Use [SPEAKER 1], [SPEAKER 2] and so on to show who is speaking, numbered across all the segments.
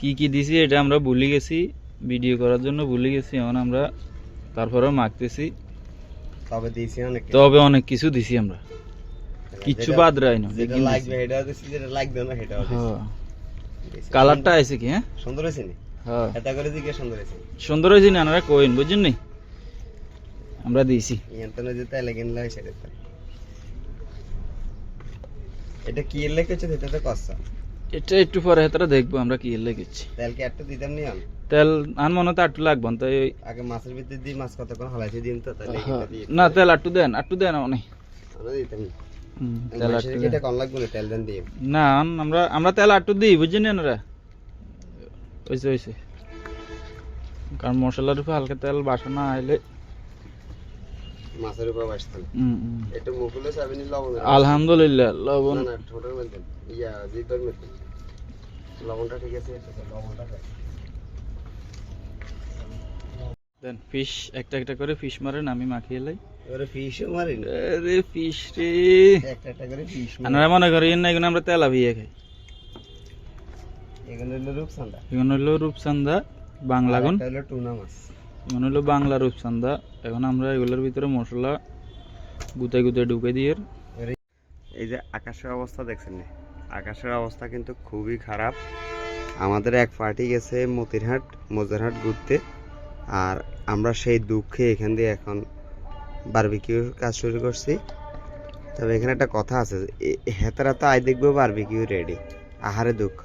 [SPEAKER 1] কি কি দিছি এটা আমরা ভুলে গেছি। ভিডিও করার জন্য ভুলে গেছি এখন আমরা তারপরেও মাখতেছি।
[SPEAKER 2] তবে দিয়েছি অনেক
[SPEAKER 1] তবে অনেক কিছু দিছি আমরা। কিচ্ছু বাদ রাই না
[SPEAKER 2] যেটা লাগবে সেটাও দিছি যেটা লাগবে না সেটাও দিছি।
[SPEAKER 1] হ্যাঁ। কালারটা আছে কি হ্যাঁ?
[SPEAKER 2] সুন্দর হয়েছে নি?
[SPEAKER 1] হ্যাঁ।
[SPEAKER 2] এটা করে দিকে সুন্দর হয়েছে।
[SPEAKER 1] সুন্দর না আপনারা কইন বুঝছেন নি? আমরা দিয়েছি।
[SPEAKER 2] ইয়ান তো যে সেটা এটা কি এর লেখেছে সেটা তো কষ্ট
[SPEAKER 1] এটা একটু পরে হেতারা দেখব আমরা কি এর লেগেছি
[SPEAKER 2] তেল কি একটা দিতাম নি আমি?
[SPEAKER 1] তেল আন মনে তো একটু লাগবো তাই ওই
[SPEAKER 2] আগে মাছের ভিতরে দিই মাছ কতক্ষণ হালাইছে দিন তো তাহলে
[SPEAKER 1] হ্যাঁ। না তেল একটু দেন একটু দেন অনেক
[SPEAKER 2] আমরা দিতাম
[SPEAKER 1] তেল
[SPEAKER 2] কি এটা
[SPEAKER 1] দেন।
[SPEAKER 2] লাগবে তেল দেন দিয়ে?
[SPEAKER 1] না আমরা আমরা তেল একটু দিই বুঝছেন আপনারা হয়েছে হয়েছে কারণ মশলার উপর হালকা তেল বাসনা আইলে
[SPEAKER 2] মাছের উপর বাসতাম। এটা মুখলে চাবিনি লবণ
[SPEAKER 1] আলহামদুলিল্লাহ লবণ।
[SPEAKER 2] না না ঠোঁটের মধ্যে। ইয়া জিপের মধ্যে। লবণটা ঠিক আছে লবণটা
[SPEAKER 1] দেন ফিশ একটা একটা করে ফিশ মারেন আমি মাখিয়ে লাই।
[SPEAKER 2] এবারে ফিশও মারি
[SPEAKER 1] আরে ফিশ রে।
[SPEAKER 2] একটা একটা করে ফিশ
[SPEAKER 1] আপনারা মনে করেন না এগুলো আমরা তেলা খাই।
[SPEAKER 2] এখানে হলো রূপসান্দা
[SPEAKER 1] এগুলো হলো রূপচান্দা বাংলা গুণ।
[SPEAKER 2] হলো টুনা মাছ।
[SPEAKER 1] এগুলো হলো বাংলা রূপচান্দা এখন আমরা এগুলোর ভিতরে মশলা গুতাই গুতাই ঢুকে দিয়ে
[SPEAKER 2] এই যে আকাশের অবস্থা দেখছেন না? আকাশের অবস্থা কিন্তু খুবই খারাপ। আমাদের এক পার্টি গেছে মতিরহাট মজারহাট ঘুরতে। আর আমরা সেই দুঃখে এখান দিয়ে এখন বারবিকিউর কাজ শুরু করছি। তবে এখানে একটা কথা আছে হেতারা তো আই দেখব বারবিকিউ রেডি আহারে দুঃখ।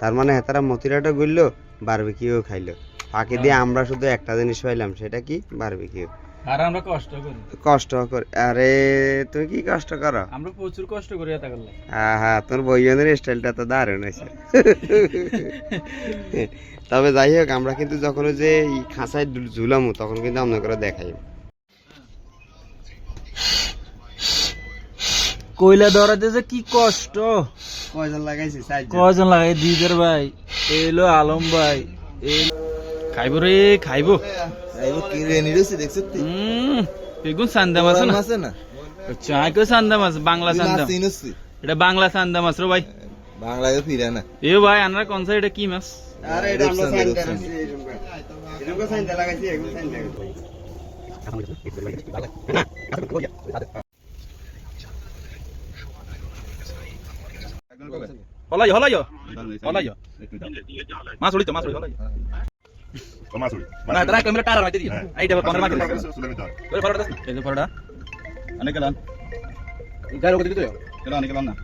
[SPEAKER 2] তার মানে হেতারা মতিরহাটও ঘুরলো বারবিকিউ খাইলো। ফাঁকি দিয়ে আমরা শুধু একটা জিনিস পাইলাম সেটা কি? বারবিকিউ
[SPEAKER 1] আর আমরা কষ্ট করি।
[SPEAKER 2] কষ্ট করে। আরে তুমি কি কষ্ট করো?
[SPEAKER 1] আমরা প্রচুর কষ্ট করি এটা করলে।
[SPEAKER 2] হ্যাঁ হ্যাঁ তোর বইজনের স্টাইলটা তো দারুণ হয়েছে। তবে যাই হোক আমরা কিন্তু যখন যে খাঁচায় ঝুলামু তখন কিন্তু আমরা করে দেখাই
[SPEAKER 1] কয়লা ধরাতে যে কি কষ্ট।
[SPEAKER 2] কয়জন লাগাইছি?
[SPEAKER 1] কয়জন লাগাই? দিদার ভাই। এলো আলম ভাই। এলো খাইবো রে খাইবো। হুম বেগুন সান্দা মাছ না? চাই কো সান্দা মাছ বাংলা সান্দা এটা বাংলা সান্দা মাছ রে ভাই।
[SPEAKER 3] বাংলায় ফিরে না।
[SPEAKER 1] এ ভাই আনারা কোন সাইড এটা কি মাছ?
[SPEAKER 2] আরে এটা আমরা সাইন এরকম সাইন লাগাইছি এগুলো সাইন লাগাইছি
[SPEAKER 1] হলাই হলাই হলাই মাছ উড়িতো মাছ উড়িতো হলাই না